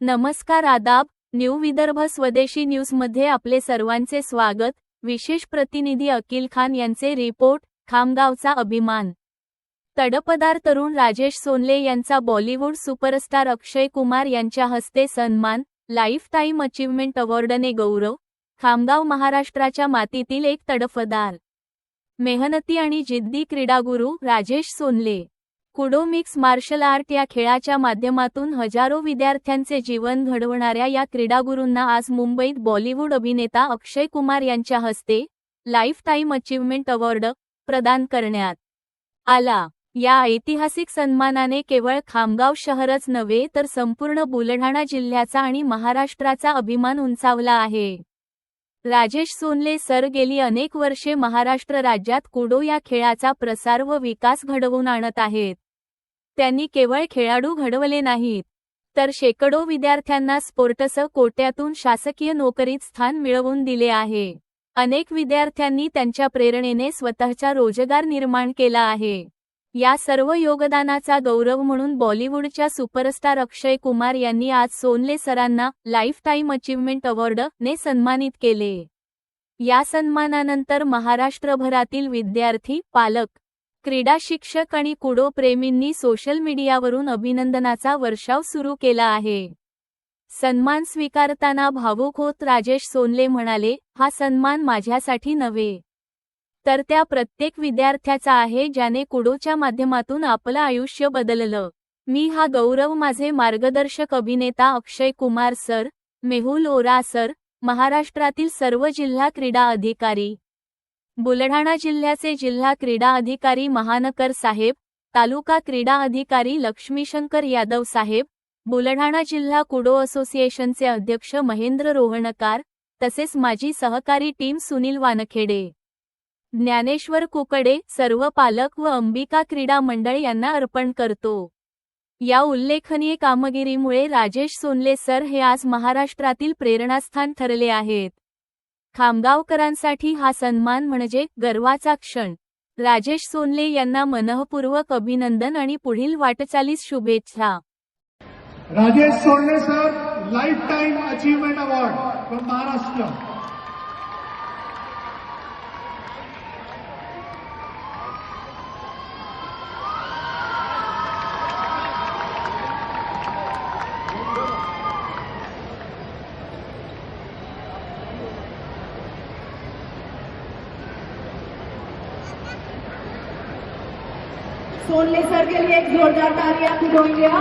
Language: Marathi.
नमस्कार आदाब न्यू विदर्भ स्वदेशी न्यूजमध्ये आपले सर्वांचे स्वागत. विशेष प्रतिनिधी अकिल खान यांचे रिपोर्ट खामगावचा अभिमान. तडपदार तरुण राजेश सोनले यांचा बॉलिवूड सुपरस्टार अक्षय कुमार यांच्या हस्ते सन्मान लाईफ टाईम अचीवमेंट अवॉर्डने गौरव. खामगाव महाराष्ट्राच्या मातीतील एक तडफदार. मेहनती आणि जिद्दी क्रीडागुरू Rajesh Sonale. Kudo mix martial art या खेळाच्या माध्यमातून हजारो विद्यार्थ्यांचे जीवन घडवणाऱ्या या क्रीडागुरूंना आज मुंबईत बॉलिवूड अभिनेता अक्षय कुमार यांच्या हस्ते लाईफ टाईम अचीवमेंट अवॉर्ड प्रदान करण्यात आला. या ऐतिहासिक सन्मानाने केवळ खामगाव शहरच नव्हे तर संपूर्ण बुलढाणा जिल्ह्याचा आणि महाराष्ट्राचा अभिमान उंचावला आहे. राजेश सोनले सर गेली अनेक वर्षे महाराष्ट्र राज्यात कुडो या खेळाचा प्रसार व विकास घडवून आणत आहेत. त्यांनी केवळ खेळाडू घडवले नाहीत तर शेकडो विद्यार्थ्यांना स्पोर्टस कोट्यातून शासकीय नोकरीत स्थान मिळवून दिले आहे. अनेक विद्यार्थ्यांनी त्यांच्या प्रेरणेने स्वतःचा रोजगार निर्माण केला आहे. या सर्व योगदानाचा गौरव म्हणून बॉलिवूडच्या सुपरस्टार अक्षय कुमार यांनी आज सोनले सरांना लाईफ टाईम अचीवमेंट अवॉर्ड ने सन्मानित केले. या सन्मानानंतर महाराष्ट्रभरातील विद्यार्थी पालक क्रीडा शिक्षक आणि कुडो प्रेमींनी सोशल मीडियावरून अभिनंदनाचा वर्षाव सुरू केला आहे. सन्मान स्वीकारताना भावुक होत राजेश सोनले म्हणाले हा सन्मान माझ्यासाठी नव्हे. तर त्या प्रत्येक विद्यार्थ्याचा आहे ज्याने कुडोच्या माध्यमातून आपलं आयुष्य बदललं. मी हा गौरव माझे मार्गदर्शक अभिनेता अक्षय कुमार सर मेहुल ओरा सर महाराष्ट्रातील सर्व जिल्हा क्रीडा अधिकारी. बुलढाणा जिल्ह्याचे जिल्हा क्रीडा अधिकारी महानकर साहेब तालुका क्रीडा अधिकारी लक्ष्मीशंकर यादव साहेब बुलढाणा जिल्हा कुडो असोसिएशनचे अध्यक्ष महेंद्र रोहणकार तसेच माजी सहकारी टीम सुनील वानखेडे. ज्ञानेश्वर कुकडे सर्व पालक व अंबिका क्रीडा मंडळ यांना अर्पण करतो. या उल्लेखनीय कामगिरीमुळे राजेश सोनले सर हे आज महाराष्ट्रातील प्रेरणास्थान ठरले आहेत. खामगावकरांसाठी हा सन्मान म्हणजे गर्वाचा क्षण. राजेश सोनले यांना मनःपूर्वक अभिनंदन आणि पुढील वाटचालीस शुभेच्छा. Rajesh Sonale sir life time achievement award from Maharashtra. Sonale sir के लिए एक जोरदार तालियां आप दो इंडिया